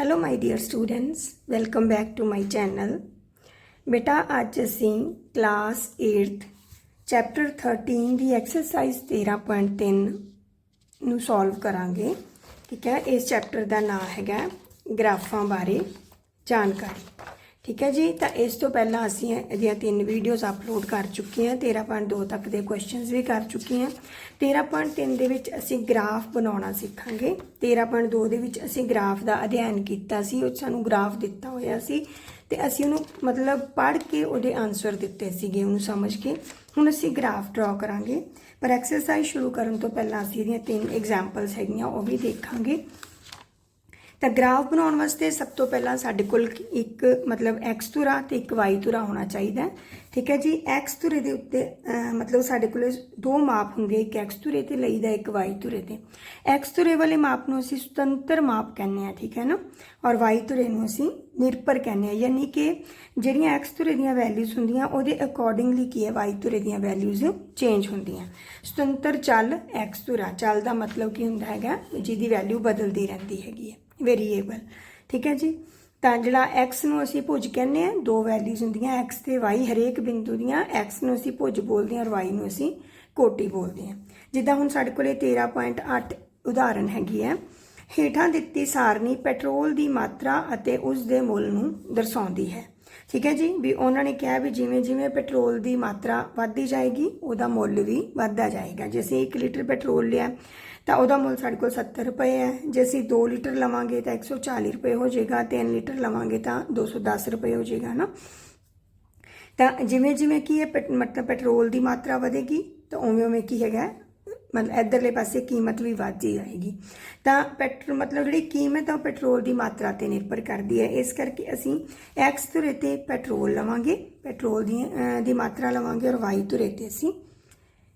Hello my dear students welcome back to my channel ਬੇਟਾ ਅੱਜ ਅਸੀਂ ਕਲਾਸ 8th ਚੈਪਟਰ 13 ਦੀ exercise 13.3 ਨੂੰ solve ਕਰਾਂਗੇ ਠੀਕ ਹੈ ਇਸ ਚੈਪਟਰ ਦਾ ਨਾਮ ਹੈਗਾ ਗ੍ਰਾਫਾਂ ਬਾਰੇ ਜਾਣਕਾਰੀ ਠੀਕ ਹੈ ਜੀ? ਤਾਂ ਇਸ ਤੋਂ ਪਹਿਲਾਂ ਅਸੀਂ ਇਹਦੀਆਂ ਤਿੰਨ ਵੀਡੀਓਜ਼ ਅਪਲੋਡ ਕਰ ਚੁੱਕੇ ਹਾਂ। 13.2 ਤੱਕ ਦੇ ਕੁਐਸਚਨਸ ਵੀ ਕਰ ਚੁੱਕੇ ਹਾਂ। 13.3 ਦੇ ਵਿੱਚ ਅਸੀਂ ਗ੍ਰਾਫ ਬਣਾਉਣਾ ਸਿੱਖਾਂਗੇ। 13.2 ਦੇ ਵਿੱਚ ਅਸੀਂ ਗ੍ਰਾਫ ਦਾ ਅਧਿਐਨ ਕੀਤਾ ਸੀ। ਉਹ ਸਾਨੂੰ ਗ੍ਰਾਫ ਦਿੱਤਾ ਹੋਇਆ ਸੀ। ਤੇ ਅਸੀਂ ਉਹਨੂੰ ਮਤਲਬ ਪੜ੍ਹ ਕੇ ਉਹਦੇ ਆਨਸਰ ਦਿੱਤੇ ਸੀਗੇ ਉਹਨੂੰ ਸਮਝ ਕੇ। ਹੁਣ ਅਸੀਂ ਗ੍ਰਾਫ ਡਰਾ ਕਰਾਂਗੇ। ਪਰ ਐਕਸਰਸਾਈਜ਼ ਸ਼ੁਰੂ ਕਰਨ ਤੋਂ ਪਹਿਲਾਂ ਅਸੀਂ ਇਹਦੀਆਂ ਤਿੰਨ ਐਗਜ਼ਾਮਪਲਸ ਹੈਗੀਆਂ, ਉਹ ਵੀ ਦੇਖਾਂਗੇ। ਤਾਂ ਗ੍ਰਾਫ ਬਣਾਉਣ ਵਾਸਤੇ ਸਭ ਤੋਂ ਪਹਿਲਾਂ ਸਾਡੇ ਕੋਲ ਇੱਕ, ਮਤਲਬ x ਧੁਰਾ ਤੇ ਇੱਕ y ਧੁਰਾ ਹੋਣਾ ਚਾਹੀਦਾ ਠੀਕ ਹੈ ਜੀ? X ਧੁਰੇ ਦੇ ਉੱਤੇ ਮਤਲਬ ਸਾਡੇ ਕੋਲ ਦੋ ਮਾਪ ਹੁੰਦੇ ਇੱਕ x ਧੁਰੇ ਤੇ ਲਈਦਾ, ਇੱਕ y ਧੁਰੇ ਤੇ। X ਧੁਰੇ ਵਾਲੇ ਮਾਪ ਨੂੰ ਅਸੀਂ ਸੁਤੰਤਰ ਮਾਪ ਕਹਿੰਦੇ ਆ ਠੀਕ ਹੈ ਨਾ? ਔਰ y ਧੁਰੇ ਨੂੰ ਅਸੀਂ ਨਿਰਭਰ ਕਹਿੰਦੇ ਆ ਯਾਨੀ ਕਿ ਜਿਹੜੀਆਂ x ਧੁਰੇ ਦੀਆਂ ਵੈਲਿਊਜ਼ ਹੁੰਦੀਆਂ, ਉਹਦੇ ਅਕੋਰਡਿੰਗਲੀ ਕੀ ਹੈ? Y ਧੁਰੇ ਦੀਆਂ ਵੈਲਿਊਜ਼ ਚੇਂਜ ਹੁੰਦੀਆਂ। ਸੁਤੰਤਰ ਚੱਲ x ਧੁਰਾ। ਚੱਲ ਦਾ ਮਤਲਬ ਕੀ ਹੁੰਦਾ ਹੈਗਾ? ਜਿਹਦੀ ਵੈਲਿਊ ਬਦਲਦੀ ਰਹਿੰਦੀ ਹੈਗੀ ਹੈ। ਵੇਰੀਏਬਲ ਠੀਕ ਹੈ ਜੀ? ਤਾਂ ਜਿਹੜਾ x ਨੂੰ ਅਸੀਂ ਭੁਜ ਕਹਿੰਦੇ ਆ ਦੋ ਵੈਲਿਊਜ਼ ਹੁੰਦੀਆਂ, x ਤੇ y ਹਰੇਕ ਬਿੰਦੂ ਦੀਆਂ, x ਨੂੰ ਅਸੀਂ ਭੁਜ ਬੋਲਦੇ ਹਾਂ ਔਰ y ਨੂੰ ਅਸੀਂ ਕੋਟੀ ਬੋਲਦੇ ਹਾਂ। ਜਿੱਦਾਂ ਹੁਣ ਸਾਡੇ ਕੋਲੇ 13.8 ਉਦਾਹਰਨ ਹੈਗੀ ਹੈ। ਹੇਠਾਂ ਦਿੱਤੀ ਸਾਰਣੀ ਪੈਟਰੋਲ ਦੀ ਮਾਤਰਾ ਅਤੇ ਉਸ ਦੇ ਮੁੱਲ ਨੂੰ ਦਰਸਾਉਂਦੀ ਹੈ। ਠੀਕ ਹੈ ਜੀ? ਵੀ ਉਹਨਾਂ ਨੇ ਕਿਹਾ ਵੀ ਜਿਵੇਂ ਜਿਵੇਂ ਪੈਟਰੋਲ ਦੀ ਮਾਤਰਾ ਵੱਧਦੀ ਜਾਏਗੀ, ਉਹਦਾ ਮੁੱਲ ਵੀ ਵੱਧਦਾ ਜਾਏਗਾ। ਜੇ ਅਸੀਂ 1 ਲੀਟਰ ਪੈਟਰੋਲ ਲਿਆ ਤਾਂ ਉਹਦਾ ਮੁੱਲ ਸਾਡੇ ਕੋਲ 70 ਰੁਪਏ ਹੈ। ਜੇ ਅਸੀਂ 2 ਲੀਟਰ ਲਵਾਂਗੇ ਤਾਂ 140 ਰੁਪਏ ਹੋ ਜਾਏਗਾ। 3 ਲੀਟਰ ਲਵਾਂਗੇ ਤਾਂ 210 ਰੁਪਏ ਹੋ ਜਾਏਗਾ ਨਾ। ਤਾਂ ਜਿਵੇਂ ਜਿਵੇਂ ਕੀ ਹੈ ਪੈਟ- ਮਤਲਬ ਪੈਟਰੋਲ ਦੀ ਮਾਤਰਾ ਵਧੇਗੀ, ਤਾਂ ਉਵੇਂ ਉਵੇਂ ਕੀ ਹੈਗਾ ਮਤਲਬ ਇਧਰਲੇ ਪਾਸੇ ਕੀਮਤ ਵੀ ਵੱਧਦੀ ਜਾਏਗੀ। ਤਾਂ ਪੈਟਰੋਲ ਮਤਲਬ ਜਿਹੜੀ ਕੀਮਤ ਆ ਉਹ ਪੈਟਰੋਲ ਦੀ ਮਾਤਰਾ ਤੇ ਨਿਰਭਰ ਕਰਦੀ ਹੈ। ਇਸ ਕਰਕੇ ਅਸੀਂ ਐਕਸ ਧੁਰੇ ਤੇ ਪੈਟਰੋਲ ਲਵਾਂਗੇ। ਪੈਟਰੋਲ ਦੀ ਦੀ ਮਾਤਰਾ ਲਵਾਂਗੇ ਔਰ y ਧੁਰੇ ਤੇ ਅਸੀਂ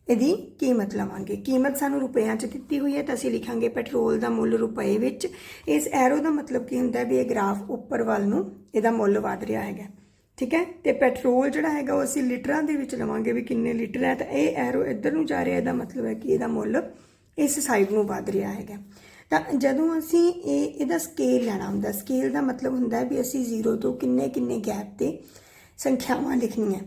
ਇਹਦੀ ਕੀਮਤ ਲਵਾਂਗੇ। ਕੀਮਤ ਸਾਨੂੰ ਰੁਪਈਆਂ 'ਚ ਦਿੱਤੀ ਹੋਈ ਹੈ ਤਾਂ ਅਸੀਂ ਲਿਖਾਂਗੇ ਪੈਟਰੋਲ ਦਾ ਮੁੱਲ ਰੁਪਏ ਵਿੱਚ। ਇਸ ਐਰੋ ਦਾ ਮਤਲਬ ਕੀ ਹੁੰਦਾ ਵੀ ਇਹ ਗ੍ਰਾਫ ਉੱਪਰ ਵੱਲ ਨੂੰ ਇਹਦਾ ਮੁੱਲ ਵਧ ਰਿਹਾ ਹੈਗਾ। ਠੀਕ ਹੈ? ਤੇ ਪੈਟਰੋਲ ਜਿਹੜਾ ਹੈਗਾ ਉਹ ਅਸੀਂ ਲੀਟਰਾਂ ਦੇ ਵਿੱਚ ਲਵਾਂਗੇ ਵੀ ਕਿੰਨੇ ਲੀਟਰ ਹੈ। ਤਾਂ ਇਹ ਐਰੋ ਇੱਧਰ ਨੂੰ ਜਾ ਰਿਹਾ, ਇਹਦਾ ਮਤਲਬ ਹੈ ਕਿ ਇਹਦਾ ਮੁੱਲ ਇਸ ਸਾਈਡ ਨੂੰ ਵਧ ਰਿਹਾ ਹੈਗਾ। ਤਾਂ ਜਦੋਂ ਅਸੀਂ ਇਹ, ਇਹਦਾ ਸਕੇਲ ਲੈਣਾ ਹੁੰਦਾ ਸਕੇਲ ਦਾ ਮਤਲਬ ਹੁੰਦਾ ਵੀ ਅਸੀਂ 0 ਤੋਂ ਕਿੰਨੇ ਕਿੰਨੇ ਗੈਪ ਤੇ ਸੰਖਿਆਵਾਂ ਲਿਖਣੀਆਂ।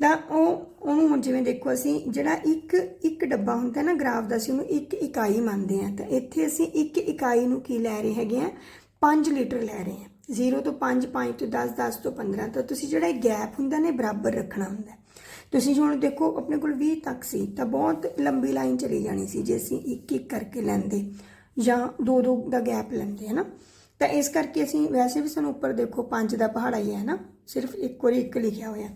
ਤਾਂ ਉਹ, ਉਹਨੂੰ ਹੁਣ ਜਿਵੇਂ ਦੇਖੋ ਅਸੀਂ ਜਿਹੜਾ ਇੱਕ ਇੱਕ ਡੱਬਾ ਹੁੰਦਾ ਨਾ ਗ੍ਰਾਫ ਦਾ ਅਸੀਂ ਉਹਨੂੰ ਇੱਕ ਇਕਾਈ ਮੰਨਦੇ ਆ ਤਾਂ ਇੱਥੇ ਅਸੀਂ ਇੱਕ ਇਕਾਈ ਨੂੰ ਕੀ ਲੈ ਰਹੇ ਹੈਗੇ ਆ 5 ਲੀਟਰ ਲੈ ਰਹੇ ਆ 0 ਤੋਂ 5 5 ਤੋਂ 10 10 ਤੋਂ 15 ਤਾਂ ਤੁਸੀਂ ਜਿਹੜਾ ਇਹ ਗੈਪ ਹੁੰਦਾ ਨੇ ਬਰਾਬਰ ਰੱਖਣਾ ਹੁੰਦਾ। ਤੁਸੀਂ ਹੁਣ ਦੇਖੋ, ਆਪਣੇ ਕੋਲ 20 ਤੱਕ ਸੀ, ਤਾਂ ਬਹੁਤ ਲੰਬੀ ਲਾਈਨ ਚਲੀ ਜਾਣੀ ਸੀ ਜੇ ਅਸੀਂ ਇੱਕ ਇੱਕ ਕਰਕੇ ਲੈਂਦੇ। ਜਾਂ ਦੋ ਦੋ ਦਾ ਗੈਪ ਲੈਂਦੇ ਹੈ ਨਾ ਤਾਂ ਇਸ ਕਰਕੇ ਅਸੀਂ ਵੈਸੇ ਵੀ ਸਾਨੂੰ ਉੱਪਰ ਦੇਖੋ 5 ਦਾ ਪਹਾੜਾ ਹੀ ਹੈ ਨਾ ਸਿਰਫ ਇੱਕ ਵਾਰੀ ਇੱਕ ਲਿਖਿਆ ਹੋਇਆ।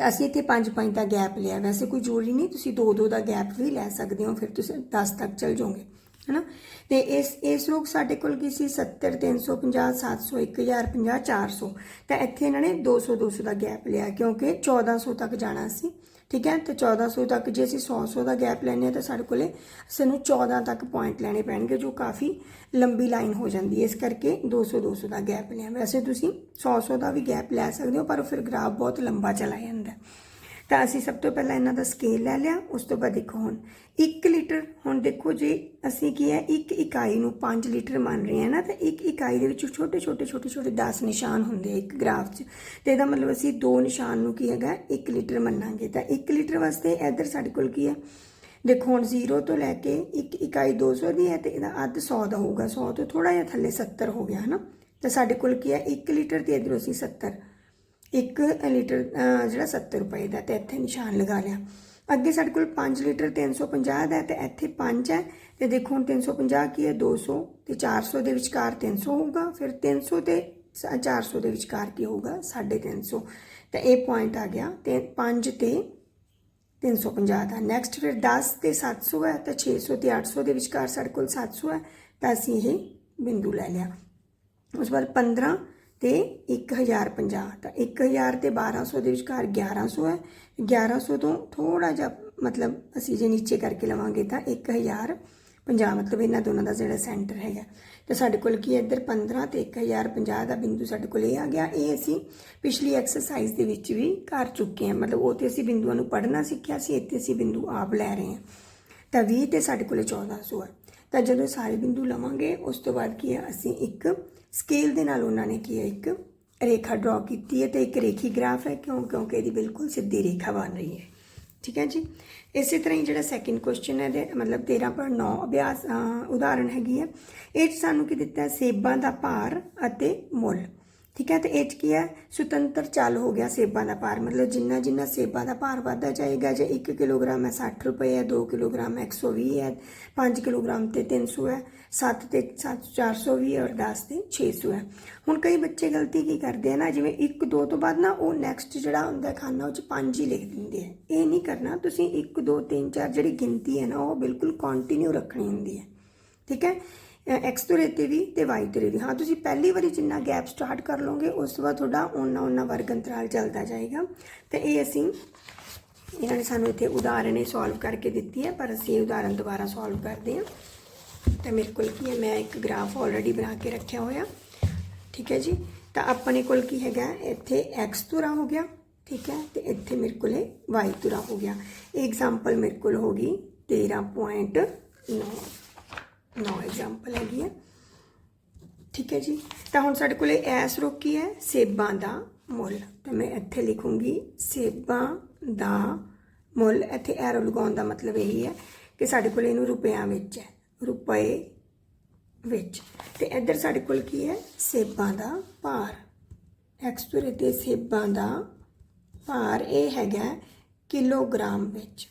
ਤਾਂ ਅਸੀਂ ਇੱਥੇ 5-5 ਦਾ ਗੈਪ ਲਿਆ। ਵੈਸੇ ਕੋਈ ਜ਼ਰੂਰੀ ਨਹੀਂ, ਤੁਸੀਂ 2-2 ਦਾ ਗੈਪ ਵੀ ਲੈ ਸਕਦੇ ਹੋ, ਫਿਰ ਤੁਸੀਂ 10 ਤੱਕ ਚਲ ਜਾਓਗੇ। ਹੈਨਾ? ਤੇ ਇਸ ਇਸ ਰੋਗ ਸਾਡੇ ਕੋਲ ਕੀ ਸੀ? 70 350 700 1050 400 ਤਾਂ ਇੱਥੇ ਇਹਨਾਂ ਨੇ 200 200 ਦਾ ਗੈਪ ਲਿਆ, ਕਿਉਂਕਿ 1400 ਤੱਕ ਜਾਣਾ ਸੀ, ਠੀਕ ਹੈ? ਤੇ 1400 ਤੱਕ ਜੇ ਅਸੀਂ 100 100 ਦਾ ਗੈਪ ਲੈਣੇ ਆ ਤਾਂ ਸਾਡੇ ਕੋਲੇ ਸਾਨੂੰ 14 ਤੱਕ ਪੁਆਇੰਟ ਲੈਣੇ ਪੈਣਗੇ, ਜੋ ਕਾਫੀ ਲੰਬੀ ਲਾਈਨ ਹੋ ਜਾਂਦੀ ਹੈ। ਇਸ ਕਰਕੇ 200 200 ਦਾ ਗੈਪ ਲਿਆ। ਵੈਸੇ ਤੁਸੀਂ 100 100 ਦਾ ਵੀ ਗੈਪ ਲੈ ਸਕਦੇ ਹੋ, ਪਰ ਫਿਰ ਗ੍ਰਾਫ ਬਹੁਤ ਲੰਬਾ ਚਲਾ ਜਾਂਦਾ ਹੈ। ਤਾਂ ਅਸੀਂ ਸਭ ਤੋਂ ਪਹਿਲਾਂ ਇਹਨਾਂ ਦਾ ਸਕੇਲ ਲੈ ਲਿਆ, ਉਸ ਤੋਂ ਬਾਅਦ ਦੇਖੋ ਹੁਣ। 1 ਲੀਟਰ, ਹੁਣ ਦੇਖੋ ਜੇ ਅਸੀਂ ਕੀ ਹੈ, ਇੱਕ ਇਕਾਈ ਨੂੰ 5 ਲੀਟਰ ਮੰਨ ਰਹੇ ਹਾਂ ਨਾ, ਤਾਂ ਇੱਕ ਇਕਾਈ ਦੇ ਵਿੱਚ ਛੋਟੇ ਛੋਟੇ ਛੋਟੇ ਛੋਟੇ 10 ਨਿਸ਼ਾਨ ਹੁੰਦੇ ਇੱਕ ਗ੍ਰਾਫ 'ਚ। ਤੇ ਇਹਦਾ ਮਤਲਬ ਅਸੀਂ ਦੋ ਨਿਸ਼ਾਨ ਨੂੰ ਕੀ ਹੈਗਾ 1 ਲੀਟਰ ਮੰਨਾਂਗੇ। ਤਾਂ 1 ਲੀਟਰ ਵਾਸਤੇ ਇੱਧਰ ਸਾਡੇ ਕੋਲ ਕੀ ਹੈ, ਦੇਖੋ ਹੁਣ 0 ਤੋਂ ਲੈ ਕੇ ਇੱਕ ਇਕਾਈ 200 ਦੀ ਹੈ, ਤੇ ਇਹਦਾ ਅੱਧ 100 ਦਾ ਹੋਊਗਾ। 100 ਤੋਂ ਥੋੜਾ ਜਿਹਾ ਥੱਲੇ 70 ਹੋ ਗਿਆ, ਹਨਾ? ਤਾਂ ਸਾਡੇ ਕੋਲ ਕੀ ਹੈ 1 ਲੀਟਰ ਤੇ ਇਧਰੋਂ ਅਸੀਂ 70 ਇੱਕ ਲੀਟਰ ਜਿਹੜਾ 70 ਰੁਪਏ ਦਾ ਤੇ ਇੱਥੇ ਨਿਸ਼ਾਨ ਲਗਾ ਲਿਆ। ਅੱਗੇ ਸਾਡੇ ਕੋਲ 5 ਲੀਟਰ 350 ਦਾ ਹੈ ਤੇ ਇੱਥੇ 5 ਹੈ। ਤੇ ਦੇਖੋ ਹੁਣ 350 ਕੀ ਹੈ? 200 ਤੇ 400 ਦੇ ਵਿਚਕਾਰ 300 ਹੋਊਗਾ। ਫਿਰ 300 ਤੇ 400 ਦੇ ਵਿਚਕਾਰ ਕੀ ਹੋਊਗਾ? 350 ਤਾਂ ਇਹ ਪੁਆਇੰਟ ਆ ਗਿਆ। ਤੇ 5 ਤੇ 350 ਦਾ। ਨੈਕਸਟ ਫਿਰ 10 ਤੇ 700 ਹੈ ਤਾਂ 600 ਤੇ 800 ਦੇ ਵਿਚਕਾਰ ਸਾਡੇ ਕੋਲ 700 ਹੈ। ਤਾਂ ਅਸੀਂ ਇਹ ਬਿੰਦੂ ਲੈ ਲਿਆ। ਉਸ ਤੋਂ ਬਾਅਦ 15 ਤੇ 1050 ਤਾਂ 1000 ਤੇ 1200 ਦੇ ਵਿਚਕਾਰ 1100 ਹੈ। 1100 ਤੋਂ ਥੋੜਾ ਜਿਹਾ ਮਤਲਬ ਅਸੀਂ ਜੇ ਨੀਚੇ ਕਰਕੇ ਲਵਾਂਗੇ ਤਾਂ 1050 ਮਤਲਬ ਇਹਨਾਂ ਦੋਨਾਂ ਦਾ ਜਿਹੜਾ ਸੈਂਟਰ ਹੈਗਾ। ਤੇ ਸਾਡੇ ਕੋਲ ਕੀ ਹੈ? ਇੱਧਰ 15 ਤੇ 1050 ਦਾ ਬਿੰਦੂ ਸਾਡੇ ਕੋਲ ਇਹ ਆ ਗਿਆ। ਇਹ ਅਸੀਂ ਪਿਛਲੀ ਐਕਸਰਸਾਈਜ਼ ਦੇ ਵਿੱਚ ਵੀ ਕਰ ਚੁੱਕੇ ਹਾਂ। ਮਤਲਬ ਉਹ ਤੇ ਅਸੀਂ ਬਿੰਦੂਆਂ ਨੂੰ ਪੜ੍ਹਨਾ ਸਿੱਖਿਆ ਸੀ, ਇੱਥੇ ਅਸੀਂ ਬਿੰਦੂ ਆਪ ਲੈ ਰਹੇ ਹਾਂ। ਤਾਂ 20 ਤੇ ਸਾਡੇ ਕੋਲੇ 1400 ਹੈ। ਤਾਂ ਜਦੋਂ ਸਾਰੇ ਬਿੰਦੂ ਲਵਾਂਗੇ, ਉਸ ਤੋਂ ਬਾਅਦ ਕੀ ਹੈ? ਅਸੀਂ ਇੱਕ ਸਕੇਲ ਦੇ ਨਾਲ ਉਹਨਾਂ ਨੇ ਕੀ ਹੈ ਇੱਕ ਰੇਖਾ ਡਰਾ ਕੀਤੀ ਹੈ ਤੇ ਇੱਕ ਰੇਖੀ ਗ੍ਰਾਫ ਹੈ ਕਿਉਂ? ਕਿਉਂਕਿ ਇਹਦੀ ਬਿਲਕੁਲ ਸਿੱਧੀ ਰੇਖਾ ਬਣ ਰਹੀ ਹੈ। ਠੀਕ ਹੈ ਜੀ? ਇਸੇ ਤਰ੍ਹਾਂ ਹੀ ਜਿਹੜਾ ਸੈਕਿੰਡ ਕੁਐਸਚਨ ਹੈ ਦੇ ਮਤਲਬ 13.9 ਅਭਿਆਸ ਅਹ, ਉਦਾਹਰਣ ਹੈਗੀ ਹੈ। ਇਹ 'ਚ ਸਾਨੂੰ ਕੀ ਦਿੱਤਾ ਸੇਬਾਂ ਦਾ ਭਾਰ ਅਤੇ ਮੁੱਲ। ਠੀਕ ਹੈ, ਤੇ ਇਹ 'ਚ ਕੀ ਹੈ? ਸੁਤੰਤਰ ਚੱਲ ਹੋ ਗਿਆ ਸੇਬਾਂ ਦਾ ਭਾਰ। ਮਤਲਬ ਜਿੰਨਾ ਜਿੰਨਾ ਸੇਬਾਂ ਦਾ ਭਾਰ ਵੱਧਦਾ ਜਾਏਗਾ, ਜੇ 1 ਕਿਲੋਗ੍ਰਾਮ ਹੈ 60 ਰੁਪਏ ਹੈ 2 ਕਿਲੋਗ੍ਰਾਮ ਹੈ 120 ਹੈ 5 ਕਿਲੋਗ੍ਰਾਮ ਤੇ 300 ਹੈ 7 ਤੇ 7 420 ਔਰ 10 ਤੇ 600 ਹੈ। ਹੁਣ ਕਈ ਬੱਚੇ ਗਲਤੀ ਕੀ ਕਰਦੇ ਆ ਨਾ, ਜਿਵੇਂ 1 2 ਤੋਂ ਬਾਅਦ ਨਾ ਉਹ ਨੈਕਸਟ ਜਿਹੜਾ ਹੁੰਦਾ ਖਾਨਾ, ਉਹ ਚ 5 ਹੀ ਲਿਖ ਦਿੰਦੇ ਆ। ਇਹ ਨਹੀਂ ਕਰਨਾ, ਤੁਸੀਂ 1 2 3 4 ਜਿਹੜੀ ਗਿਣਤੀ ਹੈ ਨਾ, ਉਹ ਬਿਲਕੁਲ ਕੰਟੀਨਿਊ ਰੱਖਣੀ ਹੁੰਦੀ ਹੈ। ਠੀਕ ਹੈ? ਐਕਸ ਤੋਂ 'ਤੇ ਵੀ ਤੇ ਵਾਈ ਧੁਰੇ ਵੀ। ਹਾਂ, ਤੁਸੀਂ ਪਹਿਲੀ ਵਾਰੀ ਜਿੰਨਾ ਗੈਪ ਸਟਾਰਟ ਕਰ ਲਓਗੇ, ਉਸ ਤੋਂ ਬਾਅਦ ਤੁਹਾਡਾ ਉਹਨਾਂ ਉਹਨਾਂ ਵਰਗ ਅੰਤਰਾਲ ਚੱਲਦਾ ਜਾਏਗਾ। ਤੇ ਇਹ ਅਸੀਂ, ਇਹਨਾਂ ਨੇ ਸਾਨੂੰ ਇੱਥੇ ਉਦਾਹਰਣ ਇਹ ਸੋਲਵ ਕਰਕੇ ਦਿੱਤੀ ਹੈ, ਪਰ ਅਸੀਂ ਇਹ ਉਦਾਹਰਣ ਦੁਬਾਰਾ ਸੋਲਵ ਕਰਦੇ ਹਾਂ। ਤਾਂ ਮੇਰੇ ਕੋਲ ਕੀ ਹੈ? ਮੈਂ ਇੱਕ ਗ੍ਰਾਫ ਆਲਰੇਡੀ ਬਣਾ ਕੇ ਰੱਖਿਆ ਹੋਇਆ। ਠੀਕ ਹੈ ਜੀ? ਤਾਂ ਆਪਣੇ ਕੋਲ ਕੀ ਹੈਗਾ? ਇੱਥੇ x ਧੁਰਾ ਹੋ ਗਿਆ, ਠੀਕ ਹੈ? ਤੇ ਇੱਥੇ ਮੇਰੇ ਕੋਲ y ਧੁਰਾ ਹੋ ਗਿਆ। ਇਹ ਐਗਜ਼ਾਮਪਲ ਮੇਰੇ ਕੋਲ ਹੋ ਗਈ 13.9 9 ਐਗਜ਼ਾਮਪਲ ਹੈਗੀ ਹੈ ਠੀਕ ਹੈ ਜੀ। ਤਾਂ ਹੁਣ ਸਾਡੇ ਕੋਲੇ ਐਸ ਰੋਕੀ ਹੈ, ਸੇਬਾਂ ਦਾ ਮੁੱਲ। ਤਾਂ ਮੈਂ ਇੱਥੇ ਲਿਖੂੰਗੀ, ਸੇਬਾਂ ਦਾ ਮੁੱਲ। ਇੱਥੇ ਐਰੋ ਲਗਾਉਣ ਦਾ ਮਤਲਬ ਇਹੀ ਹੈ ਕਿ ਸਾਡੇ ਕੋਲ ਇਹਨੂੰ ਰੁਪਿਆਂ ਵਿੱਚ ਹੈ, ਰੁਪਏ ਵਿੱਚ। ਤੇ ਇੱਧਰ ਸਾਡੇ ਕੋਲ ਕੀ ਹੈ? ਸੇਬਾਂ ਦਾ ਭਾਰ। ਐਕਸਪਰੇ ਤੇ ਸੇਬਾਂ ਦਾ ਭਾਰ ਇਹ ਹੈਗਾ ਕਿਲੋਗ੍ਰਾਮ ਵਿੱਚ।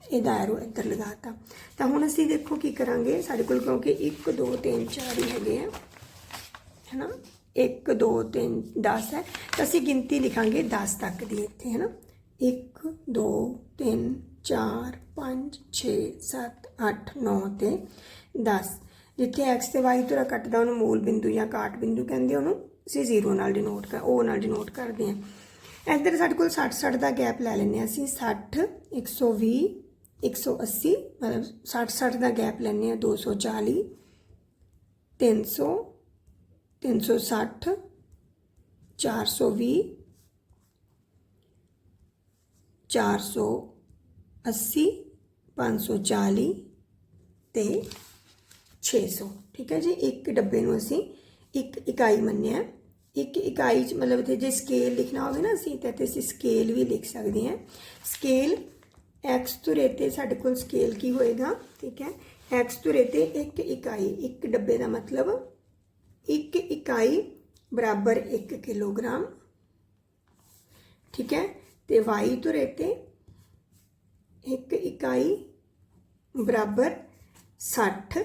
ਇਹਦਾ ਐਰੋ ਇੱਧਰ ਲਗਾਤਾ। ਤਾਂ ਹੁਣ ਅਸੀਂ ਦੇਖੋ ਕੀ ਕਰਾਂਗੇ ਸਾਡੇ ਕੋਲ, ਕਿਉਂਕਿ 1 2 3 4 ਹੀ ਹੈਗੇ ਆ, ਹੈਨਾ? 1 2 3 10 ਹੈ। ਤਾਂ ਅਸੀਂ ਗਿਣਤੀ ਲਿਖਾਂਗੇ 10 ਤੱਕ ਦੀ ਇੱਥੇ, ਹੈਨਾ? 1 2 3 4 5 6 7 8 9 ਤੇ 10 ਜਿੱਥੇ x ਤੇ y ਤੋਂ ਕੱਟਦਾ, ਉਹਨੂੰ ਮੂਲ ਬਿੰਦੂ ਜਾਂ ਕਾਟ ਬਿੰਦੂ ਕਹਿੰਦੇ ਉਹਨੂੰ। ਅਸੀਂ ਜ਼ੀਰੋ ਨਾਲ ਡਿਨੋਟ ਕਰ, ਉਹ ਨਾਲ ਡਿਨੋਟ ਕਰਦੇ ਹਾਂ ਇੱਧਰ ਸਾਡੇ ਕੋਲ 60 60 ਦਾ ਗੈਪ ਲੈ ਲੈਂਦੇ ਹਾਂ ਅਸੀਂ। 60 120 180 ਮਤਲਬ 60 60 ਦਾ ਗੈਪ ਲੈਂਦੇ ਹਾਂ 240 300 360 420 480 540 ਤੇ 600 ਠੀਕ ਹੈ ਜੀ, ਇੱਕ ਡੱਬੇ ਨੂੰ ਅਸੀਂ ਇੱਕ ਇਕਾਈ ਮੰਨਿਆ ਇੱਕ ਇਕਾਈ ਚ ਮਤਲਬ ਤੇ ਜੇ ਸਕੇਲ ਲਿਖਣਾ ਹੋਵੇ ਨਾ ਅਸੀਂ, ਤਾਂ ਤੇ ਅਸੀਂ ਸਕੇਲ ਵੀ ਲਿਖ ਸਕਦੇ ਹਾਂ। ਸਕੇਲ x ਤੋਂ ਰੇਤੇ ਸਾਡੇ ਕੋਲ ਸਕੇਲ ਕੀ ਹੋਏਗਾ? ਠੀਕ ਹੈ। X ਤੋਂ ਰੇਤੇ ਇੱਕ ਇਕਾਈ, ਇੱਕ ਡੱਬੇ ਦਾ ਮਤਲਬ ਇੱਕ ਇਕਾਈ ਬਰਾਬਰ 1 ਕਿਲੋਗ੍ਰਾਮ। ਠੀਕ ਹੈ। ਤੇ y ਤੋਂ ਰੇਤੇ ਇੱਕ ਇਕਾਈ ਬਰਾਬਰ 60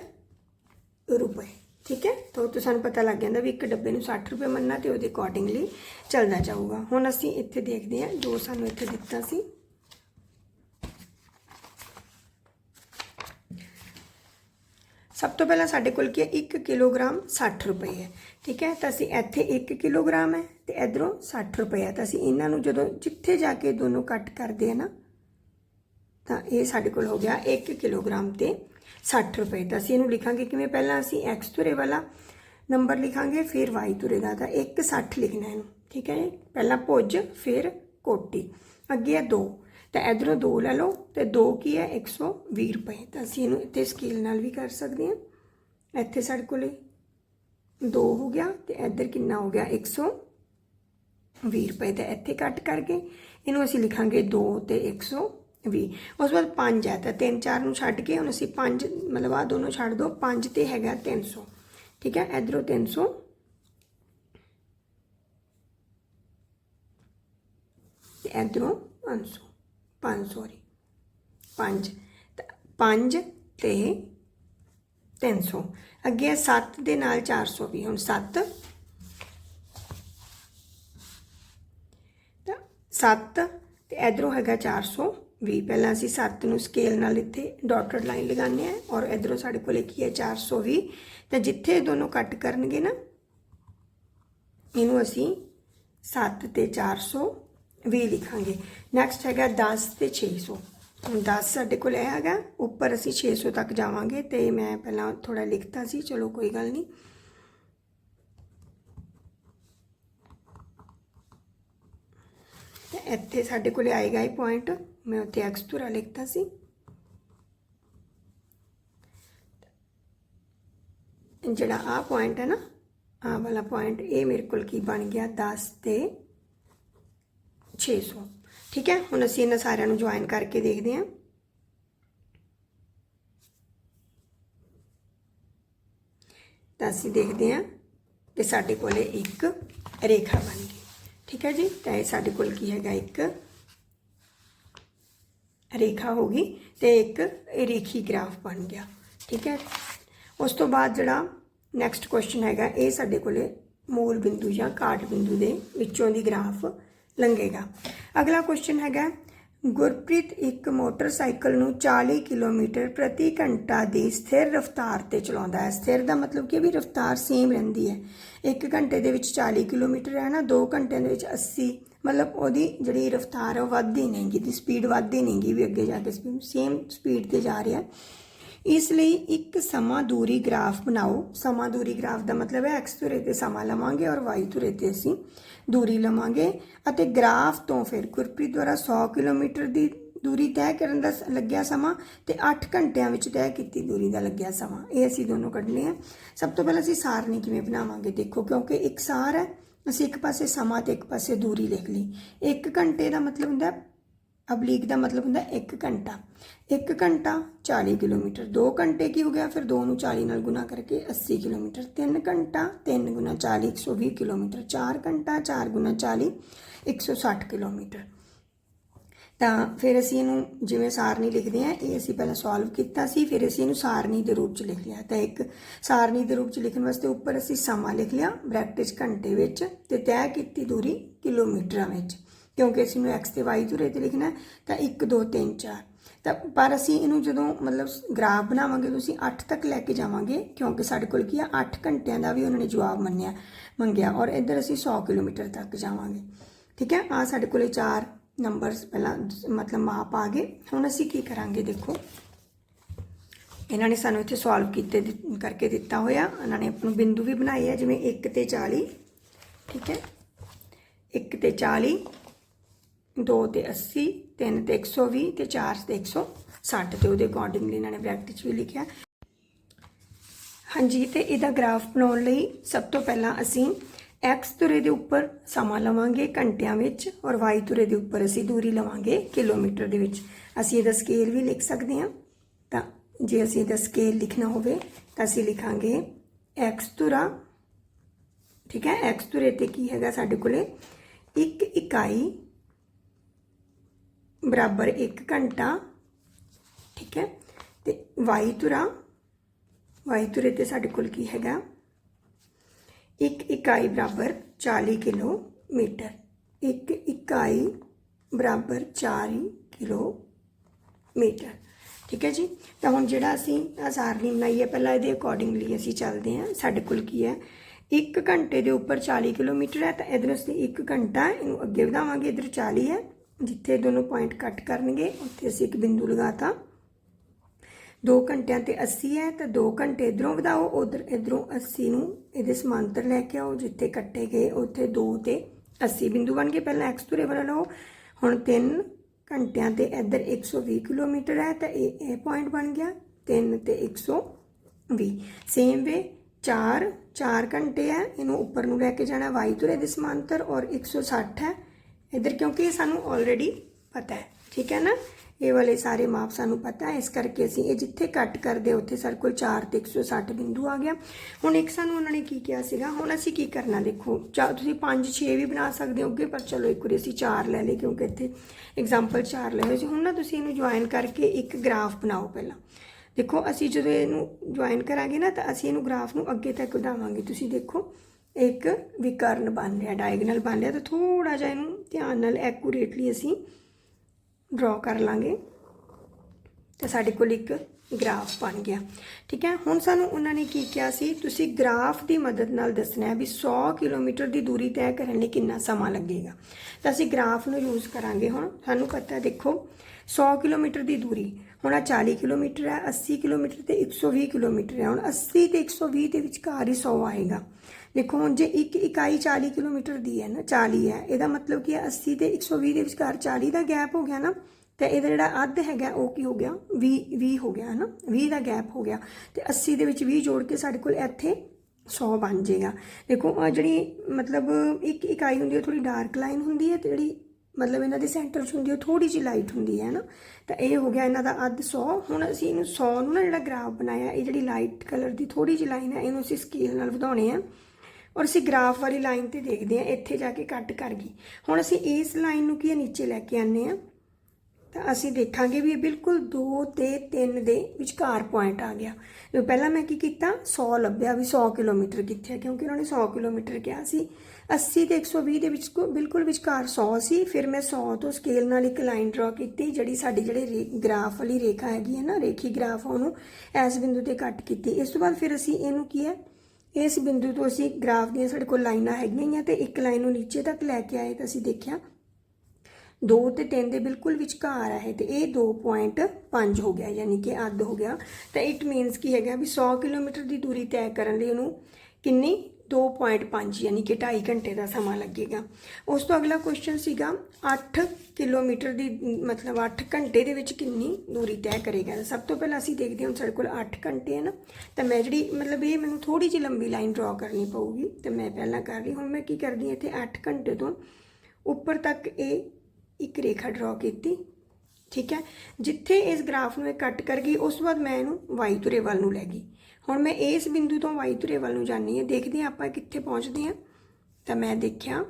ਰੁਪਏ। ਠੀਕ ਹੈ। ਤਾਂ ਉਹ ਸਾਨੂੰ ਪਤਾ ਲੱਗ ਜਾਂਦਾ ਵੀ ਇੱਕ ਡੱਬੇ ਨੂੰ 60 ਰੁਪਏ ਮੰਨਣਾ ਤੇ ਉਹਦੇ ਅਕੋਰਡਿੰਗਲੀ ਚੱਲਦਾ ਜਾਊਗਾ। ਹੁਣ ਅਸੀਂ ਇੱਥੇ ਦੇਖਦੇ ਹਾਂ ਜੋ ਸਾਨੂੰ ਇੱਥੇ ਦਿੱਤਾ ਸੀ। ਸਭ ਤੋਂ ਪਹਿਲਾਂ ਸਾਡੇ ਕੋਲ ਕੀ ਹੈ? 1 ਕਿਲੋਗ੍ਰਾਮ 60 ਰੁਪਏ ਹੈ। ਠੀਕ ਹੈ? ਤਾਂ ਅਸੀਂ ਇੱਥੇ 1 ਕਿਲੋਗ੍ਰਾਮ ਹੈ ਤੇ ਇਧਰੋਂ 60 ਰੁਪਏ ਹੈ। ਤਾਂ ਅਸੀਂ ਇਹਨਾਂ ਨੂੰ ਜਦੋਂ ਜਿੱਥੇ ਜਾ ਕੇ ਦੋਨੋਂ ਕੱਟ ਕਰਦੇ ਆ ਨਾ, ਤਾਂ ਇਹ ਸਾਡੇ ਕੋਲ ਹੋ ਗਿਆ 1 ਕਿਲੋਗ੍ਰਾਮ ਤੇ 60 ਰੁਪਏ। ਤਾਂ ਅਸੀਂ ਇਹਨੂੰ ਲਿਖਾਂਗੇ ਕਿਵੇਂ? ਪਹਿਲਾਂ ਅਸੀਂ x ਧੁਰੇ ਵਾਲਾ ਨੰਬਰ ਲਿਖਾਂਗੇ, ਫਿਰ y ਧੁਰੇ ਦਾ। ਤਾਂ 1 60 ਲਿਖਣਾ ਇਹਨੂੰ। ਠੀਕ ਹੈ ਪਹਿਲਾਂ ਭੁੱਜ, ਫਿਰ ਕੋਟੀ। ਅੱਗੇ ਹੈ 2 ਤਾਂ ਇਧਰੋਂ 2 ਲੈ ਲਓ ਤੇ 2 ਕੀ ਹੈ? 120 ਰੁਪਏ। ਤਾਂ ਅਸੀਂ ਇਹਨੂੰ ਇੱਥੇ ਸਕੇਲ ਨਾਲ ਵੀ ਕਰ ਸਕਦੇ ਹਾਂ। ਇੱਥੇ ਸਾਡੇ ਕੋਲੇ 2 ਹੋ ਗਿਆ ਤੇ ਇੱਧਰ ਕਿੰਨਾ ਹੋ ਗਿਆ? 120 ਰੁਪਏ। ਤੇ ਇੱਥੇ ਕੱਟ ਕਰਕੇ ਇਹਨੂੰ ਅਸੀਂ ਲਿਖਾਂਗੇ 2 ਤੇ 100 ਵੀ ਉਸ ਤੋਂ ਬਾਅਦ 5 ਹੈ, ਤਾਂ 3 4 ਨੂੰ ਛੱਡ ਕੇ ਹੁਣ ਅਸੀਂ 5 ਮਤਲਬ ਆ ਦੋਨੋਂ ਛੱਡ ਦੋ 5 ਤੇ ਹੈਗਾ 300 ਠੀਕ ਹੈ? ਇਧਰੋਂ 300 ਤੇ ਇਧਰੋਂ 500 5 ਸੌਰੀ 5 5 ਤੇ 300 ਅੱਗੇ 7 ਦੇ ਨਾਲ 400 ਵੀ। ਹੁਣ 7 ਤਾਂ 7 ਤੇ ਇਧਰੋਂ ਹੈਗਾ 400 ਵੀ ਪਹਿਲਾਂ ਅਸੀਂ 7 ਨੂੰ ਸਕੇਲ ਨਾਲ ਇੱਥੇ ਡਾਟਡ ਲਾਈਨ ਲਗਾਉਂਦੇ ਆ ਔਰ ਇਧਰੋਂ ਸਾਡੇ ਕੋਲੇ ਕੀ ਹੈ 420 ਤਾਂ ਜਿੱਥੇ ਦੋਨੋਂ ਕੱਟ ਕਰਨਗੇ ਨਾ, ਇਹਨੂੰ ਅਸੀਂ 7 ਤੇ 400 ਵੀ ਲਿਖਾਂਗੇ ਨੈਕਸਟ ਹੈਗਾ 10 ਤੇ 600 ਹੁਣ 10 ਸਾਡੇ ਕੋਲ ਇਹ ਹੈਗਾ ਉੱਪਰ ਅਸੀਂ 600 ਤੱਕ ਜਾਵਾਂਗੇ ਤੇ ਮੈਂ ਪਹਿਲਾਂ ਥੋੜਾ ਲਿਖਤਾ ਸੀ ਚਲੋ ਕੋਈ ਗੱਲ ਨਹੀਂ ਤੇ ਇੱਥੇ ਸਾਡੇ ਕੋਲੇ ਆਏਗਾ ਇਹ ਪੁਆਇੰਟ ਮੈਂ ਉੱਥੇ ਐਕਸ ਤੁਰਾ ਲਿਖਤਾ ਸੀ ਜਿਹੜਾ ਆ ਪੁਆਇੰਟ ਹੈ ਨਾ ਆ ਵਾਲਾ ਪੁਆਇੰਟ ਇਹ ਮੇਰੇ ਕੋਲ ਕੀ ਬਣ ਗਿਆ 10 ਤੇ 600 ਠੀਕ ਹੈ, ਹੁਣ ਅਸੀਂ ਇਹਨਾਂ ਸਾਰਿਆਂ ਨੂੰ ਜੁਆਇਨ ਕਰਕੇ ਦੇਖਦੇ ਹਾਂ। ਤਾਂ ਅਸੀਂ ਦੇਖਦੇ ਹਾਂ ਕਿ ਸਾਡੇ ਕੋਲੇ ਇੱਕ ਰੇਖਾ ਬਣ ਗਈ। ਠੀਕ ਹੈ ਜੀ, ਤਾਂ ਇਹ ਸਾਡੇ ਕੋਲ ਕੀ ਹੈਗਾ? ਇੱਕ ਰੇਖਾ ਹੋ ਗਈ ਤੇ ਇੱਕ ਰੇਖੀ ਗ੍ਰਾਫ ਬਣ ਗਿਆ। ਠੀਕ ਹੈ, ਉਸ ਤੋਂ ਬਾਅਦ ਜਿਹੜਾ ਨੈਕਸਟ ਕੁਐਸਚਨ ਹੈਗਾ, ਇਹ ਸਾਡੇ ਕੋਲੇ ਮੂਲ ਬਿੰਦੂ ਜਾਂ ਕਾਟ ਬਿੰਦੂ ਦੇ ਵਿੱਚੋਂ ਦੀ ਗ੍ਰਾਫ ਲੰਘੇਗਾ। ਅਗਲਾ ਕੁਐਸਚਨ ਹੈਗਾ ਗੁਰਪ੍ਰੀਤ ਇੱਕ ਮੋਟਰਸਾਈਕਲ ਨੂੰ 40 ਕਿਲੋਮੀਟਰ ਪ੍ਰਤੀ ਘੰਟਾ ਦੀ ਸਥਿਰ ਰਫ਼ਤਾਰ ਤੇ ਚਲਾਉਂਦਾ ਹੈ। ਸਥਿਰ ਦਾ ਮਤਲਬ ਕਿ ਵੀ ਰਫ਼ਤਾਰ ਸੇਮ ਰਹਿੰਦੀ ਹੈ। 1 ਘੰਟੇ ਦੇ ਵਿੱਚ 40 ਕਿਲੋਮੀਟਰ ਹੈ ਨਾ 2 ਘੰਟਿਆਂ ਦੇ ਵਿੱਚ 80 ਮਤਲਬ ਉਹਦੀ ਜਿਹੜੀ ਰਫ਼ਤਾਰ ਹੈ ਉਹ ਵੱਧਦੀ ਨਹੀਂਗੀ ਦੀ ਸਪੀਡ ਵੱਧਦੀ ਨਹੀਂਗੀ ਵੀ ਅੱਗੇ ਜਾ ਕੇ। ਸੇਮ ਸਪੀਡ ਤੇ ਜਾ ਰਿਹਾ ਇਸ ਲਈ ਇੱਕ ਸਮਾਂ ਦੂਰੀ ਗ੍ਰਾਫ ਬਣਾਓ। ਸਮਾਂ ਦੂਰੀ ਗ੍ਰਾਫ ਦਾ ਮਤਲਬ ਹੈ x ਧੁਰੇ ਤੇ ਸਮਾਂ ਲਵਾਂਗੇ ਔਰ y ਧੁਰੇ ਤੇ ਅਸੀਂ ਦੂਰੀ ਲਵਾਂਗੇ ਅਤੇ ਗ੍ਰਾਫ ਤੋਂ ਫਿਰ ਗੁਰਪ੍ਰੀਤ ਦੁਆਰਾ 100 ਕਿਲੋਮੀਟਰ ਦੀ ਦੂਰੀ ਤੈਅ ਕਰਨ ਦਾ ਸ- ਲੱਗਿਆ ਸਮਾਂ ਤੇ 8 ਘੰਟਿਆਂ ਵਿੱਚ ਤੈਅ ਕੀਤੀ ਦੂਰੀ ਦਾ ਲੱਗਿਆ ਸਮਾਂ। ਇਹ ਅਸੀਂ ਦੋਨੋਂ ਕੱਢਨੇ ਆ। ਸਭ ਤੋਂ ਪਹਿਲਾਂ ਅਸੀਂ ਸਾਰਣੀ ਕਿਵੇਂ ਬਣਾਵਾਂਗੇ ਦੇਖੋ ਕਿਉਂਕਿ ਇੱਕ ਸਾਰ ਹੈ। ਅਸੀਂ ਇੱਕ ਪਾਸੇ ਸਮਾਂ ਤੇ ਇੱਕ ਪਾਸੇ ਦੂਰੀ ਲਿਖ ਲਈ। 1 ਘੰਟੇ ਦਾ ਮਤਲਬ ਹੁੰਦਾ ਅਬਲੀਕ ਦਾ ਮਤਲਬ ਹੁੰਦਾ 1 ਘੰਟਾ। 1 ਘੰਟਾ 40 ਕਿਲੋਮੀਟਰ। 2 ਘੰਟੇ ਕੀ ਹੋ ਗਿਆ? ਫਿਰ 2 ਨੂੰ 40 ਨਾਲ ਗੁਣਾ ਕਰਕੇ 80 ਕਿਲੋਮੀਟਰ। 3 ਘੰਟਾ 3 ਗੁਣਾ 40 120 ਕਿਲੋਮੀਟਰ। 4 ਘੰਟਾ 4 ਗੁਣਾ 40 160 ਕਿਲੋਮੀਟਰ। ਤਾਂ ਫਿਰ ਅਸੀਂ ਇਹਨੂੰ ਜਿਵੇਂ ਸਾਰਣੀ ਲਿਖਦੇ ਆ ਇਹ ਅਸੀਂ ਪਹਿਲਾਂ ਸੋਲਵ ਕੀਤਾ ਸੀ, ਫਿਰ ਅਸੀਂ ਇਹਨੂੰ ਸਾਰਣੀ ਦੇ ਰੂਪ ਚ ਲਿਖ ਲਿਆ। ਤਾਂ ਇੱਕ ਸਾਰਣੀ ਦੇ ਰੂਪ ਚ ਲਿਖਣ ਵਾਸਤੇ ਉੱਪਰ ਅਸੀਂ ਸਮਾਂ ਲਿਖ ਲਿਆ, ਬ੍ਰੈਕਟ ਘੰਟੇ ਵਿੱਚ ਤੇ ਤੈਅ ਕੀਤੀ ਦੂਰੀ ਕਿਲੋਮੀਟਰਾਂ ਵਿੱਚ। ਕਿਉਂਕਿ ਅਸੀਂ ਨੂੰ x ਤੇ y ਧੁਰੇ ਤੇ ਲਿਖਣਾ ਤਾਂ 1 2 3 4 ਤਾਂ ਪਰ ਅਸੀਂ ਇਹਨੂੰ ਜਦੋਂ ਮਤਲਬ ਗ੍ਰਾਫ ਬਣਾਵਾਂਗੇ ਤੁਸੀਂ 8 ਤੱਕ ਲੈ ਕੇ ਜਾਵਾਂਗੇ, ਕਿਉਂਕਿ ਸਾਡੇ ਕੋਲ ਕੀ ਆ 8 ਘੰਟਿਆਂ ਦਾ ਵੀ ਉਹਨਾਂ ਨੇ ਜਵਾਬ ਮੰਨਿਆ, ਮੰਗਿਆ, ਔਰ ਇੱਧਰ ਅਸੀਂ 100 ਕਿਲੋਮੀਟਰ ਤੱਕ ਜਾਵਾਂਗੇ। ਠੀਕ ਹੈ? ਆ ਸਾਡੇ ਕੋਲੇ ਚਾਰ ਨੰਬਰਸ ਪਹਿਲਾਂ ਮਤਲਬ ਮਾਪ ਆ ਗਏ। ਹੁਣ ਅਸੀਂ ਕੀ ਕਰਾਂਗੇ ਦੇਖੋ। ਇਹਨਾਂ ਨੇ ਸਾਨੂੰ ਇੱਥੇ ਸੋਲਵ ਕੀਤੇ ਦਿ- ਕਰਕੇ ਦਿੱਤਾ ਹੋਇਆ। ਇਹਨਾਂ ਨੇ ਆਪਾਂ ਨੂੰ ਬਿੰਦੂ ਵੀ ਬਣਾਏ ਆ, ਜਿਵੇਂ 1 ਤੇ 40 ਠੀਕ ਹੈ? 1 ਤੇ 40 2 ਤੇ 80 3 ਤੇ 120 ਤੇ 4 ਤੇ 160 ਤੇ ਉਹਦੇ ਅਕੋਰਡਿੰਗਲੀ ਇਹਨਾਂ ਨੇ ਬ੍ਰੈਕਟ 'ਚ ਵੀ ਲਿਖਿਆ। ਹਾਂਜੀ, ਤੇ ਇਹਦਾ ਗ੍ਰਾਫ ਬਣਾਉਣ ਲਈ ਸਭ ਤੋਂ ਪਹਿਲਾਂ ਅਸੀਂ x ਧੁਰੇ ਦੇ ਉੱਪਰ ਸਮਾਂ ਲਵਾਂਗੇ ਘੰਟਿਆਂ ਵਿੱਚ ਔਰ y ਧੁਰੇ ਦੇ ਉੱਪਰ ਅਸੀਂ ਦੂਰੀ ਲਵਾਂਗੇ ਕਿਲੋਮੀਟਰ ਦੇ ਵਿੱਚ। ਅਸੀਂ ਇਹਦਾ ਸਕੇਲ ਵੀ ਲਿਖ ਸਕਦੇ ਹਾਂ। ਤਾਂ ਜੇ ਅਸੀਂ ਇਹਦਾ ਸਕੇਲ ਲਿਖਣਾ ਹੋਵੇ ਤਾਂ ਅਸੀਂ ਲਿਖਾਂਗੇ x ਧੁਰਾ ਠੀਕ ਹੈ, x ਧੁਰੇ ਤੇ ਕੀ ਹੈਗਾ ਸਾਡੇ ਕੋਲੇ? ਇੱਕ ਇਕਾਈ ਬਰਾਬਰ 1 ਘੰਟਾ, ਠੀਕ ਹੈ? ਤੇ y ਧੁਰਾ y ਧੁਰੇ ਤੇ ਸਾਡੇ ਕੋਲ ਕੀ ਹੈਗਾ? ਇੱਕ ਇਕਾਈ ਬਰਾਬਰ 40 ਕਿਲੋਮੀਟਰ ਇੱਕ ਇਕਾਈ ਬਰਾਬਰ 40 ਕਿਲੋਮੀਟਰ ਠੀਕ ਹੈ ਜੀ? ਤਾਂ ਹੁਣ ਜਿਹੜਾ ਅਸੀਂ ਆਹ ਸਾਰਣੀ ਬਣਾਈ ਹੈ ਪਹਿਲਾਂ ਇਹਦੇ ਅਕੋਰਡਿੰਗਲੀ ਅਸੀਂ ਚੱਲਦੇ ਹਾਂ। ਸਾਡੇ ਕੋਲ ਕੀ ਹੈ? 1 ਘੰਟੇ ਦੇ ਉੱਪਰ 40 ਕਿਲੋਮੀਟਰ ਹੈ, ਤਾਂ ਇਧਰ ਅਸੀਂ 1 ਘੰਟਾ ਇਹਨੂੰ ਅੱਗੇ ਵਧਾਵਾਂਗੇ। ਇਧਰ 40 ਹੈ। ਜਿੱਥੇ ਦੋਨੋਂ ਪੁਆਇੰਟ ਕੱਟ ਕਰਨਗੇ, ਉੱਥੇ ਅਸੀਂ ਇੱਕ ਬਿੰਦੂ ਲਗਾਤਾ। 2 ਘੰਟਿਆਂ ਤੇ 80 ਹੈ, ਤਾਂ 2 ਘੰਟੇ ਇਧਰੋਂ ਵਧਾਓ, ਉਧਰ ਇਧਰੋਂ 80 ਨੂੰ ਇਹਦੇ ਸਮਾਂਤਰ ਲੈ ਕੇ ਆਓ, ਜਿੱਥੇ ਕੱਟੇ ਗਏ, ਉੱਥੇ 2 ਤੇ 80 ਬਿੰਦੂ ਬਣ ਗਏ। ਪਹਿਲਾਂ x ਧੁਰੇ ਵਾਲਾ ਲਓ। ਹੁਣ 3 ਘੰਟਿਆਂ ਤੇ ਇੱਧਰ 120 ਕਿਲੋਮੀਟਰ ਹੈ, ਤਾਂ ਇਹ ਇਹ ਪੁਆਇੰਟ ਬਣ ਗਿਆ। 3 ਤੇ 120 ਸੇਮ ਵੇ 4 4 ਘੰਟੇ ਹੈ, ਇਹਨੂੰ ਉੱਪਰ ਨੂੰ ਲੈ ਕੇ ਜਾਣਾ, y ਧੁਰੇ ਦੇ ਸਮਾਂਤਰ ਔਰ 160 ਹੈ। ਇੱਧਰ ਕਿਉਂਕਿ ਇਹ ਸਾਨੂੰ ਆਲਰੇਡੀ ਪਤਾ ਹੈ, ਠੀਕ ਹੈ ਨਾ? ਇਹ ਵਾਲੇ ਸਾਰੇ ਮਾਪ ਸਾਨੂੰ ਪਤਾ ਹੈ, ਇਸ ਕਰਕੇ ਅਸੀਂ ਇਹ ਜਿੱਥੇ ਕੱਟ ਕਰਦੇ ਉੱਥੇ ਸਾਡੇ ਕੋਲ 4 ਤੇ 160 ਬਿੰਦੂ ਆ ਗਿਆ। ਹੁਣ ਇੱਕ ਸਾਨੂੰ ਉਹਨਾਂ ਨੇ ਕੀ ਕਿਹਾ ਸੀਗਾ? ਹੁਣ ਅਸੀਂ ਕੀ ਕਰਨਾ ਦੇਖੋ? ਚਾ ਤੁਸੀਂ 5 6 ਵੀ ਬਣਾ ਸਕਦੇ ਹੋ ਅੱਗੇ, ਪਰ ਚਲੋ ਇੱਕ ਵਾਰੀ ਅਸੀਂ 4 ਲੈ ਲਏ, ਕਿਉਂਕਿ ਇੱਥੇ ਐਗਜ਼ਾਮਪਲ 4 ਲਏ ਹੋਏ ਸੀ। ਹੁਣ ਨਾ ਤੁਸੀਂ ਇਹਨੂੰ ਜੁਆਇਨ ਕਰਕੇ ਇੱਕ ਗ੍ਰਾਫ ਬਣਾਓ ਪਹਿਲਾਂ। ਦੇਖੋ, ਅਸੀਂ ਜਦੋਂ ਇਹਨੂੰ ਜੁਆਇਨ ਕਰਾਂਗੇ ਨਾ, ਤਾਂ ਅਸੀਂ ਇਹਨੂੰ ਗ੍ਰਾਫ ਨੂੰ ਅੱਗੇ ਤੱਕ ਵਧਾਵਾਂਗੇ। ਤੁਸੀਂ ਦੇਖੋ ਇੱਕ ਵਿਕਰਨ ਬਣ ਰਿਹਾ ਡਾਇਗਨਲ ਬਣ ਰਿਹਾ, ਤਾਂ ਥੋੜਾ ਜਿਹਾ ਇਹਨੂੰ ਧਿਆਨ ਨਾਲ ਐਕੂਰੇਟਲੀ ਅਸੀਂ ਡਰਾ ਕਰ ਲਾਂਗੇ। ਤਾਂ ਸਾਡੇ ਕੋਲ ਇੱਕ ਗ੍ਰਾਫ ਬਣ ਗਿਆ। ਠੀਕ ਹੈ, ਹੁਣ ਸਾਨੂੰ ਉਹਨਾਂ ਨੇ ਕੀ ਕਿਹਾ ਸੀ, ਤੁਸੀਂ ਗ੍ਰਾਫ ਦੀ ਮਦਦ ਨਾਲ ਦੱਸਣਾ ਹੈ ਵੀ 100 ਕਿਲੋਮੀਟਰ ਦੀ ਦੂਰੀ ਤੈਅ ਕਰਨ ਲਈ ਕਿੰਨਾ ਸਮਾਂ ਲੱਗੇਗਾ। ਤਾਂ ਅਸੀਂ ਗ੍ਰਾਫ ਨੂੰ ਯੂਜ਼ ਕਰਾਂਗੇ ਹੁਣ। ਸਾਨੂੰ ਪਤਾ ਦੇਖੋ 100 ਕਿਲੋਮੀਟਰ ਦੀ ਦੂਰੀ, ਹੁਣ ਆ 40 ਕਿਲੋਮੀਟਰ ਹੈ 80 ਕਿਲੋਮੀਟਰ ਤੇ 120 ਕਿਲੋਮੀਟਰ ਹੈ, ਹੁਣ 80 ਤੇ 120 ਦੇ ਵਿਚਕਾਰ ਹੀ 100 ਆਏਗਾ। ਦੇਖੋ ਹੁਣ ਜੇ ਇੱਕ ਇਕਾਈ 40 ਕਿਲੋਮੀਟਰ ਦੀ ਹੈ ਨਾ 40 ਹੈ, ਇਹਦਾ ਮਤਲਬ ਕੀ ਹੈ 80 ਤੇ 120 ਦੇ ਵਿਚਕਾਰ 40 ਦਾ ਗੈਪ ਹੋ ਗਿਆ ਨਾ, ਤਾਂ ਇਹਦਾ ਜਿਹੜਾ ਅੱਧ ਹੈਗਾ ਉਹ ਕੀ ਹੋ ਗਿਆ? 20 20 ਹੋ ਗਿਆ, ਹਨਾ? 20 ਦਾ ਗੈਪ ਹੋ ਗਿਆ, ਤੇ 80 ਦੇ ਵਿੱਚ 20 ਜੋੜ ਕੇ ਸਾਡੇ ਕੋਲ ਇੱਥੇ 100 ਬਣ ਜਾਏਗਾ ਦੇਖੋ, ਆਹ ਜਿਹੜੀ ਮਤਲਬ ਇੱਕ ਇਕਾਈ ਹੁੰਦੀ ਹੈ ਥੋੜੀ ਡਾਰਕ ਲਾਈਨ ਹੁੰਦੀ ਹੈ, ਤੇ ਜਿਹੜੀ ਮਤਲਬ ਇਹਨਾਂ ਦੇ ਸੈਂਟਰ 'ਚ ਹੁੰਦੀ ਹੈ ਥੋੜੀ ਜਿਹੀ ਲਾਈਟ ਹੁੰਦੀ ਹੈ ਨਾ ਤਾਂ ਇਹ ਹੋ ਗਿਆ ਇਹਨਾਂ ਦਾ ਅੱਧ 100 ਹੁਣ ਅਸੀਂ ਇਹਨੂੰ 100 ਨੂੰ ਨਾ ਜਿਹੜਾ ਗ੍ਰਾਫ ਬਣਾਇਆ, ਇਹ ਜਿਹੜੀ ਲਾਈਟ ਕਲਰ ਦੀ ਥੋੜੀ ਜਿਹੀ ਲਾਈਨ ਹੈ, ਇਹਨੂੰ ਅਸੀਂ ਸਕੇਲ ਨਾਲ ਵਧਾਉਣੇ ਆ। ਔਰ ਅਸੀਂ ਗ੍ਰਾਫ ਵਾਲੀ ਲਾਈਨ ਤੇ ਦੇਖਦੇ ਹਾਂ, ਇੱਥੇ ਜਾ ਕੇ ਕੱਟ ਕਰ ਗਈ। ਹੁਣ ਅਸੀਂ ਇਸ ਲਾਈਨ ਨੂੰ ਕੀ ਹੈ, ਨੀਚੇ ਲੈ ਕੇ ਆਨੇ ਆ ਤਾਂ ਅਸੀਂ ਦੇਖਾਂਗੇ ਵੀ ਇਹ ਬਿਲਕੁਲ 2 ਤੇ 3 ਦੇ ਵਿਚਕਾਰ ਪੁਆਇੰਟ ਆ ਗਿਆ। ਪਹਿਲਾਂ ਮੈਂ ਕੀ ਕੀਤਾ 100 ਲੱਭਿਆ ਵੀ 100 ਕਿਲੋਮੀਟਰ ਕਿੱਥੇ ਹੈ ਕਿਉਂਕਿ ਉਹਨਾਂ ਨੇ 100 ਕਿਲੋਮੀਟਰ ਕਿਹਾ ਸੀ। 80 ਤੇ 120 ਦੇ ਵਿੱਚ ਬਿਲਕੁਲ ਵਿਚਕਾਰ 100 ਸੀ। ਫਿਰ ਮੈਂ 100 ਤੋਂ ਸਕੇਲ ਨਾਲ ਇੱਕ ਲਾਈਨ ਡਰਾ ਕੀਤੀ, ਜਿਹੜੀ ਸਾਡੀ ਜਿਹੜੇ ਰੇ- ਗ੍ਰਾਫ ਵਾਲੀ ਰੇਖਾ ਹੈਗੀ ਹੈ ਨਾ, ਰੇਖੀ ਗ੍ਰਾਫ ਉਹਨੂੰ ਇਸ ਬਿੰਦੂ ਤੇ ਕੱਟ ਕੀਤੀ। ਇਸ ਤੋਂ ਬਾਅਦ ਫਿਰ ਅਸੀਂ ਇਹਨੂੰ ਕੀ ਹੈ ਇਸ ਬਿੰਦੂ ਤੋਂ ਅਸੀਂ ਗ੍ਰਾਫ ਦੀਆਂ ਸਾਡੇ ਕੋਲ ਲਾਈਨਾਂ ਹੈਗੀਆਂ ਹੀ ਆ ਤੇ ਇੱਕ ਲਾਈਨ ਨੂੰ ਨੀਚੇ ਤੱਕ ਲੈ ਕੇ ਆਏ ਤਾਂ ਅਸੀਂ ਦੇਖਿਆ 2 ਤੇ 3 ਦੇ ਬਿਲਕੁਲ ਵਿਚਕਾਰ ਹੈ ਤੇ ਇਹ 2.5 ਹੋ ਗਿਆ, ਯਾਨੀ ਕਿ ਅੱਧ ਹੋ ਗਿਆ। ਤਾਂ ਇਟ ਮੀਨਸ ਕੀ ਹੈਗਾ ਵੀ 100 ਕਿਲੋਮੀਟਰ ਦੀ ਦੂਰੀ ਤੈਅ ਕਰਨ ਲਈ ਉਹਨੂੰ ਕਿੰਨੀ 2.5 ਯਾਨੀ ਕਿ 2.5 ਘੰਟੇ ਦਾ ਸਮਾਂ ਲੱਗੇਗਾ। ਉਸ ਤੋਂ ਅਗਲਾ ਕੁਐਸਚਨ ਸੀਗਾ 8 ਕਿਲੋਮੀਟਰ ਦੀ, ਮਤਲਬ 8 ਘੰਟੇ ਦੇ ਵਿੱਚ ਕਿੰਨੀ ਦੂਰੀ ਤੈਅ ਕਰੇਗਾ? ਸਭ ਤੋਂ ਪਹਿਲਾਂ ਅਸੀਂ ਦੇਖਦੇ ਹਾਂ ਸਾਡੇ ਕੋਲ 8 ਘੰਟੇ ਹੈ ਨਾ, ਤਾਂ ਮੈਂ ਜਿਹੜੀ, ਮਤਲਬ ਇਹ ਮੈਨੂੰ ਥੋੜੀ ਜਿਹੀ ਲੰਬੀ ਲਾਈਨ ਡਰਾ ਕਰਨੀ ਪਊਗੀ, ਤੇ ਮੈਂ ਪਹਿਲਾਂ ਕਰ ਰਹੀ ਹੁਣ ਮੈਂ ਕੀ ਕਰਦੀ ਹਾਂ, ਇੱਥੇ 8 ਘੰਟੇ ਤੋਂ ਉੱਪਰ ਤੱਕ ਇਹ ਇੱਕ ਰੇਖਾ ਡਰਾ ਕੀਤੀ, ਠੀਕ ਹੈ? ਜਿੱਥੇ ਇਸ ਗ੍ਰਾਫ ਨੂੰ ਇਹ ਕੱਟ ਕਰ ਗਈ, ਉਸ ਤੋਂ ਬਾਅਦ ਮੈਂ ਇਹਨੂੰ y ਧੁਰੇ ਵੱਲ ਨੂੰ ਲੈ ਗਈ। ਹੁਣ ਮੈਂ ਇਸ ਬਿੰਦੂ ਤੋਂ y ਧੁਰੇ ਵੱਲ ਨੂੰ ਜਾਣੀ ਹੈ। ਦੇਖਦੇ ਹਾਂ ਆਪਾਂ ਕਿੱਥੇ ਪਹੁੰਚਦੇ ਹਾਂ। ਤਾਂ ਮੈਂ ਦੇਖਿਆ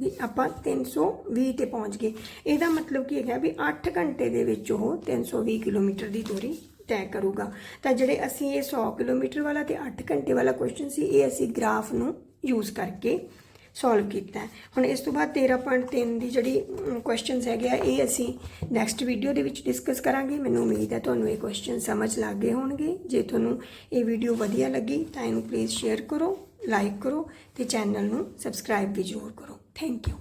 ਵੀ ਆਪਾਂ 320 ਤੇ ਪਹੁੰਚ ਗਏ। ਇਹਦਾ ਮਤਲਬ ਕੀ ਹੈਗਾ ਵੀ 8 ਘੰਟੇ ਦੇ ਵਿੱਚ ਉਹ 320 ਕਿਲੋਮੀਟਰ ਦੀ ਦੂਰੀ ਤੈਅ ਕਰੂਗਾ। ਤਾਂ ਜਿਹੜੇ ਅਸੀਂ ਇਹ 100 ਕਿਲੋਮੀਟਰ ਵਾਲਾ ਤੇ 8 ਘੰਟੇ ਵਾਲਾ ਕੁਐਸਚਨ ਸੀ, ਇਹ ਅਸੀਂ ਗ੍ਰਾਫ ਨੂੰ ਯੂਜ਼ ਕਰਕੇ ਸੋਲਵ ਕੀਤਾ ਹੁਣ ਇਸ ਤੋਂ ਬਾਅਦ 13.3 ਦੀ ਜਿਹੜੀ ਕੁਐਸਚਨਸ ਹੈਗੇ ਆ, ਇਹ ਅਸੀਂ ਨੈਕਸਟ ਵੀਡੀਓ ਦੇ ਵਿੱਚ ਡਿਸਕਸ ਕਰਾਂਗੇ। ਮੈਨੂੰ ਉਮੀਦ ਹੈ ਤੁਹਾਨੂੰ ਇਹ ਕੁਐਸਚਨ ਸਮਝ ਲੱਗ ਗਏ ਹੋਣਗੇ। ਜੇ ਤੁਹਾਨੂੰ ਇਹ ਵੀਡੀਓ ਵਧੀਆ ਲੱਗੀ, ਤਾਂ ਇਹਨੂੰ ਪਲੀਜ਼ ਸ਼ੇਅਰ ਕਰੋ ਲਾਈਕ ਕਰੋ ਤੇ ਚੈਨਲ ਨੂੰ ਸਬਸਕ੍ਰਾਈਬ ਵੀ ਜ਼ਰੂਰ ਕਰੋ। Thank you